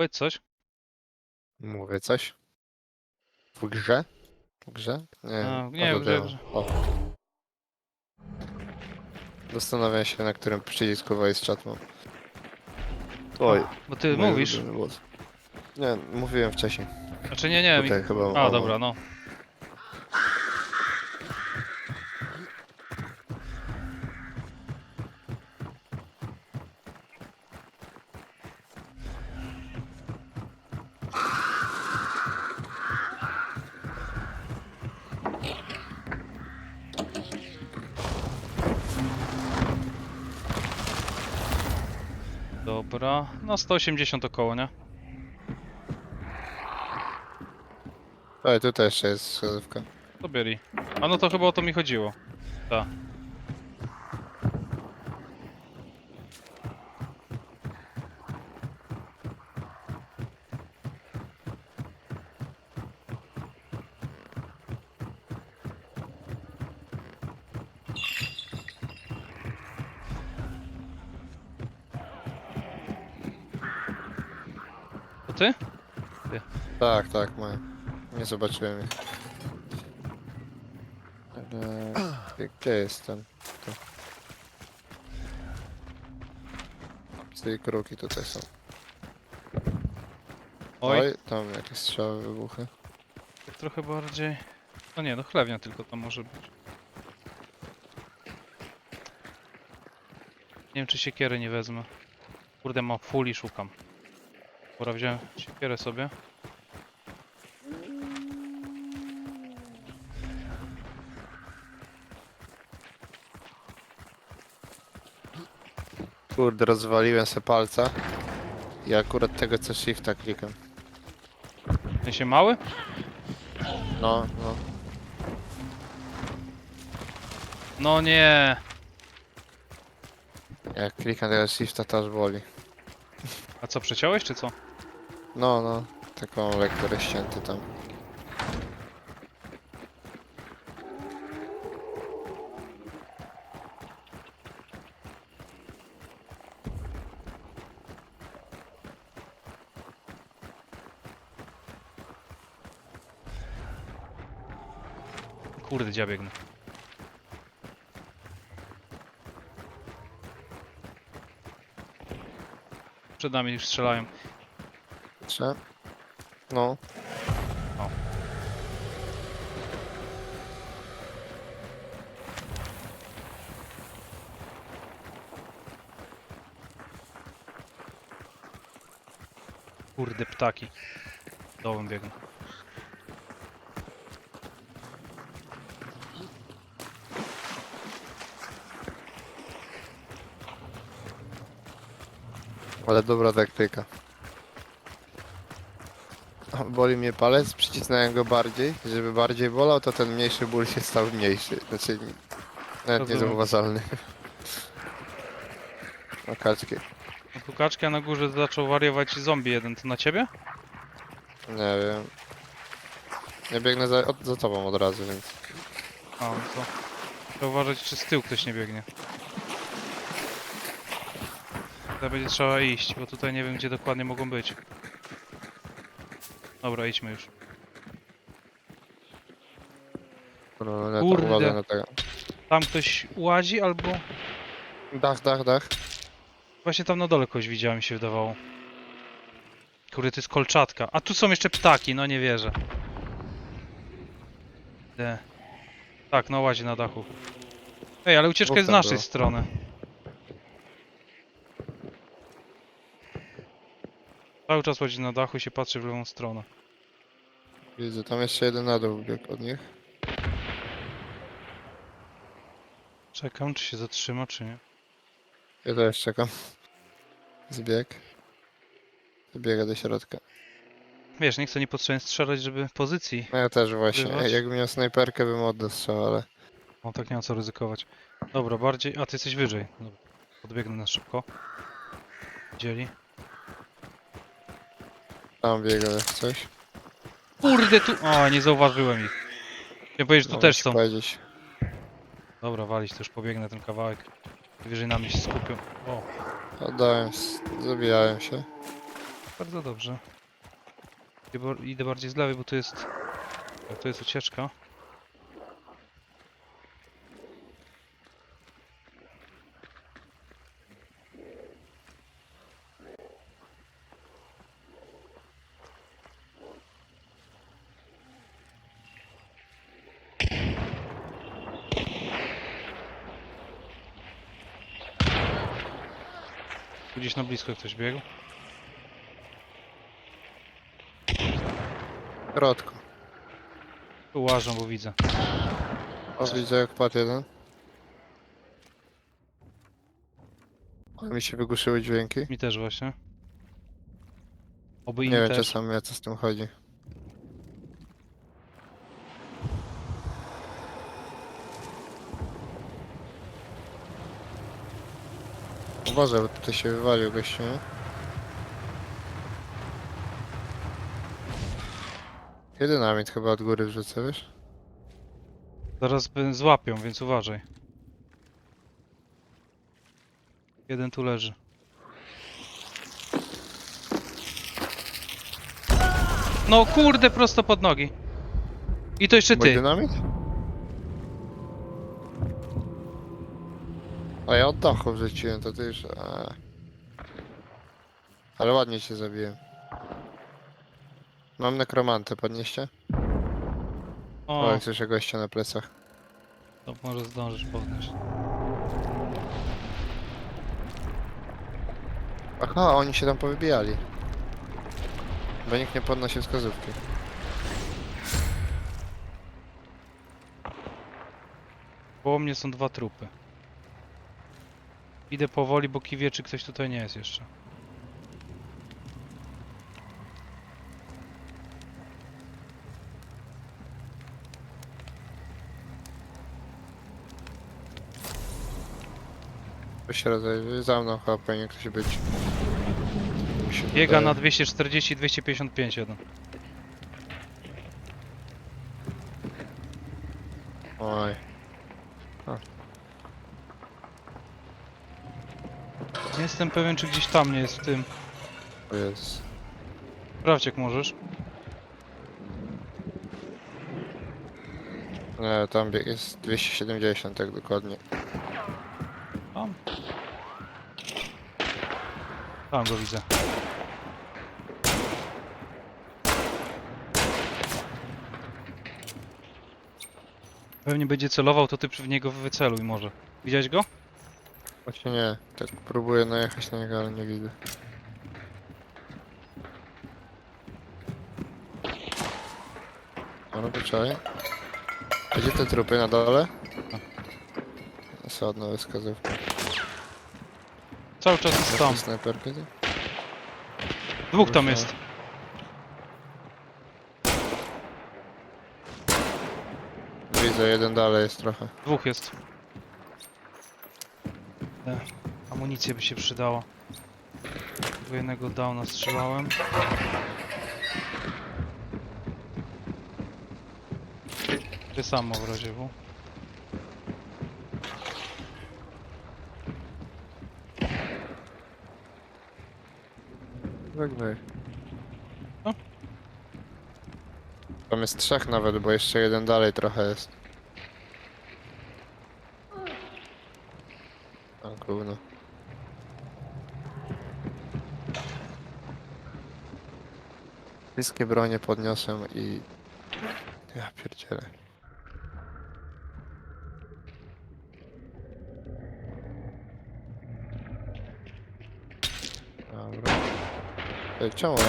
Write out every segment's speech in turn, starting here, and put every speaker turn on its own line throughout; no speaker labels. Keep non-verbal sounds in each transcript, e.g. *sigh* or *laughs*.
Powiedz coś.
Mówię coś? W grze? W grze? Nie,
A,
a,
nie, w grze, w
było.
grze.
O. Zastanawiam się, na którym przycisku voice chat mam. Oj,
Bo ty mówisz.
Nie, mówiłem wcześniej.
Znaczy nie, nie. Mi...
Tutaj chyba
A,
o,
dobra, no. Dobra, no 180 około, nie?
Oj, tutaj jeszcze jest schodówka.
To byli. A no to chyba o to mi chodziło. Tak.
Tak, tak, moje. Nie zobaczyłem ich. Ale... Gdzie- Gdzie jestem? Tu. Tej kruki tutaj są.
Oj,
Oj, tam jakieś strzały, wybuchy.
tak trochę bardziej. No nie, no chlewnia tylko tam może być. Nie wiem czy siekiery nie wezmę. Kurde mam full i szukam. Dobra, wziąłem siekierę sobie.
Kurde, rozwaliłem se palca. I akurat tego co shifta klikam.
W sensie mały?
No, no.
No nie.
Jak klikam tego shifta to aż boli.
A co, przeciąłeś czy co?
No, no. Taką lekturę ścięty tam.
Kurde, gdzie ja biegnę. Przed nami już strzelają.
Trzeba? No.
O. Kurde, ptaki. Dołem biegną.
Ale dobra taktyka. Boli mnie palec, przycisnąłem go bardziej. Żeby bardziej bolał, to ten mniejszy ból się stał mniejszy. Znaczy, nawet
Rozumiem.
niezauważalny. O kaczki.
Na kukaczki, a na górze zaczął wariować zombie jeden. To na ciebie?
Nie wiem. Ja biegnę za, od, za tobą od razu, więc...
A, no to... Trzeba uważać, czy z tyłu ktoś nie biegnie. Tutaj będzie trzeba iść, bo tutaj nie wiem, gdzie dokładnie mogą być. Dobra, idźmy już. Kurde.
to uważaj na tego.
Tam ktoś łazi, albo...
Dach, dach, dach.
Właśnie tam na dole kogoś widziałem, mi się wydawało. Kurde, to jest kolczatka. A tu są jeszcze ptaki, no nie wierzę. De. Tak, no łazi na dachu. Ej, ale ucieczka
Dwóch
jest z
tam
naszej
było.
strony. Cały czas łazi na dachu i się patrzy w lewą stronę.
Widzę, tam jeszcze jeden na dół biegł od nich.
Czekam, czy się zatrzyma, czy nie.
Ja też czekam. Zbieg. Zbiega do środka.
Wiesz, nie chcę niepotrzebnie strzelać, żeby pozycji.
No ja też właśnie. Jakbym miał snajperkę, bym oddał strzał, ale...
O, tak nie ma co ryzykować. Dobra, bardziej... A, ty jesteś wyżej. Dobra. Podbiegnę na szybko. Dzieli.
Tam biega jak coś.
Kurde, tu... O, nie zauważyłem ich. Chciałem powiedzieć, że tu też są.
Powiedzieć.
Dobra, walić, to już pobiegnę ten kawałek. Wyżej na mnie się skupią. O,
Oddałem, s- zabijałem się.
Bardzo dobrze. Idę bar- Idę bardziej z lewej, bo tu jest... tak, To jest ucieczka. Tu Gdzieś na blisko ktoś biegł.
W środku.
Tu łażą, bo widzę.
O, widzę jak padł jeden. Ale mi się wygłuszyły dźwięki.
Mi też właśnie. Oby
Nie wiem
też.
czasami o co z tym chodzi. Uważaj, bo tutaj się wywalił gościu, nie? Dynamit chyba od góry wrzucę, wiesz?
Zaraz by złapią, więc uważaj. Jeden tu leży. No kurde, prosto pod nogi. I to jeszcze
Mój
ty.
dynamit? A ja od dachu wrzuciłem, to ty już... A. Ale ładnie cię zabiłem. Mam nekromantę, podnieście? O,
O,
jak słyszę gościa na plecach.
to może zdążysz podnieść.
Aha, oni się tam powybijali. Bo nikt nie podnosi wskazówki.
Koło mnie są dwa trupy. Idę powoli, bo kiwie, czy ktoś tutaj nie jest jeszcze.
To się rozejrzy. Za mną chyba powinien ktoś być. Mi się
Biega
wydaje.
na 240 255 jeden.
Oj.
Nie jestem pewien, czy gdzieś tam nie jest w tym.
Jezus.
Sprawdź jak możesz.
Nie, tam bieg jest 270, tak dokładnie.
Tam. Tam go widzę. Pewnie będzie celował, to ty w niego wyceluj może. Widziałeś go?
Właśnie nie, tak próbuję najechać na niego, ale nie widzę. No, poczekaj. Gdzie te trupy na dole? Są nowe wskazówki.
Cały czas jest tam.
Jakie Snajperki? ty?
Dwóch tam jest.
Widzę, jeden dalej jest trochę.
Dwóch jest. E, amunicję by się przydała. Tego jednego downa strzelałem. Ty samo w razie W.
Tak.
No.
Tam jest trzech nawet, bo jeszcze jeden dalej trochę jest. A gówno. Wszystkie bronie podniosłem i... Ja pierdzielę. Dobra. Czemu ja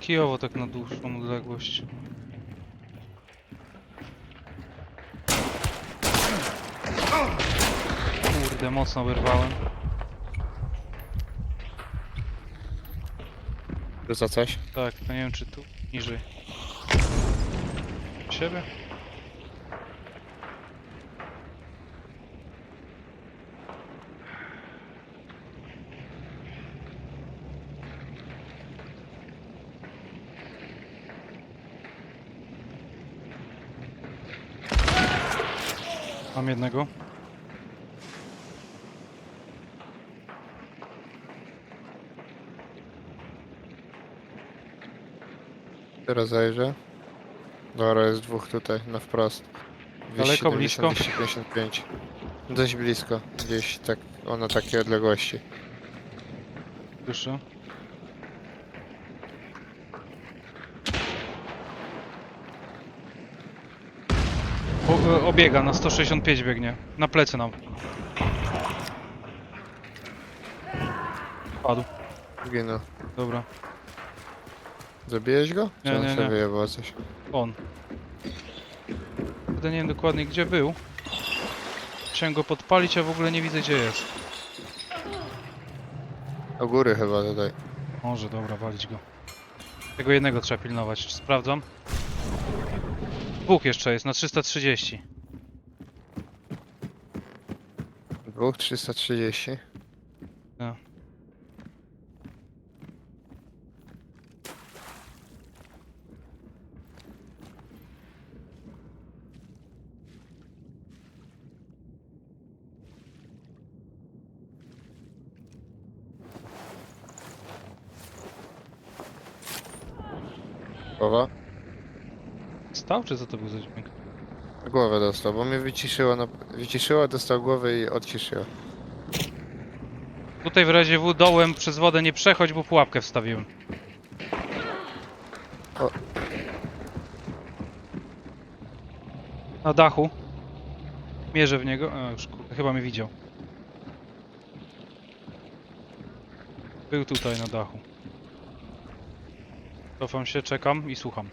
Kijowo tak na dłuższą odległość. Kurde, mocno wyrwałem.
Rzuca coś?
Tak, to nie wiem czy tu, niżej. Siebie? Mam jednego.
Teraz zajrzę. Dobra, jest dwóch tutaj, na wprost.
Daleko,
270,
blisko?
255. Dość blisko, gdzieś tak, o na takiej odległości.
Słyszę. O, e, obiega, na 165 biegnie. Na plecy nam. Padł.
Zginął.
Dobra.
Zabiłeś go? Czy
Nie,
on
nie,
sobie
nie.
wyjebał coś?
On. Kurde, nie wiem dokładnie gdzie był. Chciałem go podpalić, a w ogóle nie widzę gdzie jest.
O góry chyba tutaj.
Może, dobra, walić go. Tego jednego trzeba pilnować. Sprawdzam. Dwóch jeszcze jest, na 330.
Dwóch, 330.
Tak.
Głowa?
Stał, czy co to był za dźwięk?
Głowę dostał, bo mnie wyciszyło, na... wyciszyło, dostał głowę i odciszyło.
Tutaj w razie W dołem przez wodę nie przechodź, bo pułapkę wstawiłem.
O.
Na dachu. Mierzę w niego. A, już kurde, chyba mnie widział. Był tutaj na dachu. Cofam się, czekam i słucham.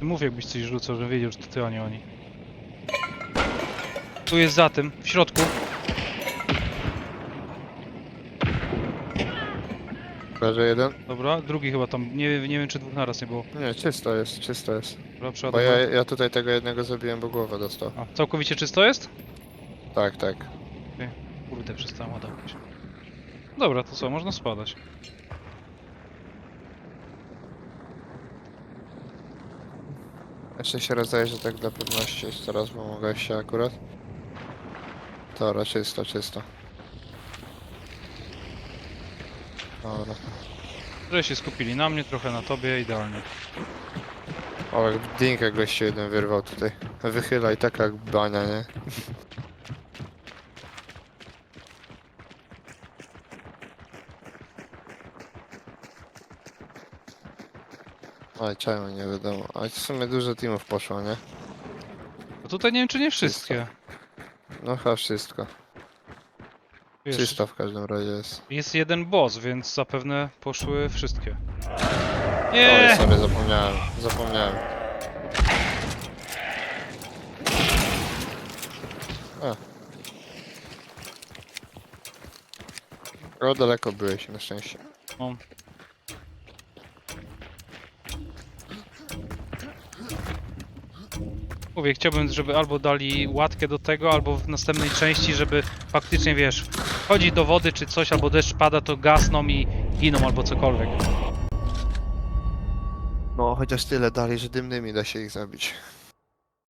Mówię, jakbyś coś rzucał, że wiedział, że to ty, a nie oni. Tu jest za tym, w środku.
Leży jeden?
Dobra, drugi chyba tam, nie, nie wiem czy dwóch naraz nie było.
Nie, czysto jest, czysto jest.
Dobra,
Bo ja, ja tutaj tego jednego zabiłem, bo głowę dostał.
A, całkowicie czysto jest?
Tak, tak.
Kurde, przestałem ładować. Dobra, to co, można spadać.
Jeszcze się rozejrzę tak dla pewności, teraz, bo mogę się akurat. Dobra, czysto, czysto. Dobra.
Że się skupili na mnie, trochę na tobie, idealnie.
O, jak dinkę gościu jeden wyrwał tutaj. Wychyla i taka jak bania, nie? *laughs* Oj, czemu nie wiadomo. A w sumie dużo teamów poszło, nie?
No tutaj nie wiem czy nie wszystkie.
No chyba wszystko.
Wiesz,
Czysto w każdym razie jest.
jest jeden boss, więc zapewne poszły wszystkie.
Oj,
Nie!
sobie zapomniałem, zapomniałem. A. O, daleko byłeś, na szczęście.
No. Mówię, chciałbym, żeby albo dali łatkę do tego, albo w następnej części, żeby faktycznie, wiesz, chodzi do wody czy coś, albo deszcz pada, to gasną i giną, albo cokolwiek.
No, chociaż tyle dali, że dymnymi da się ich zabić.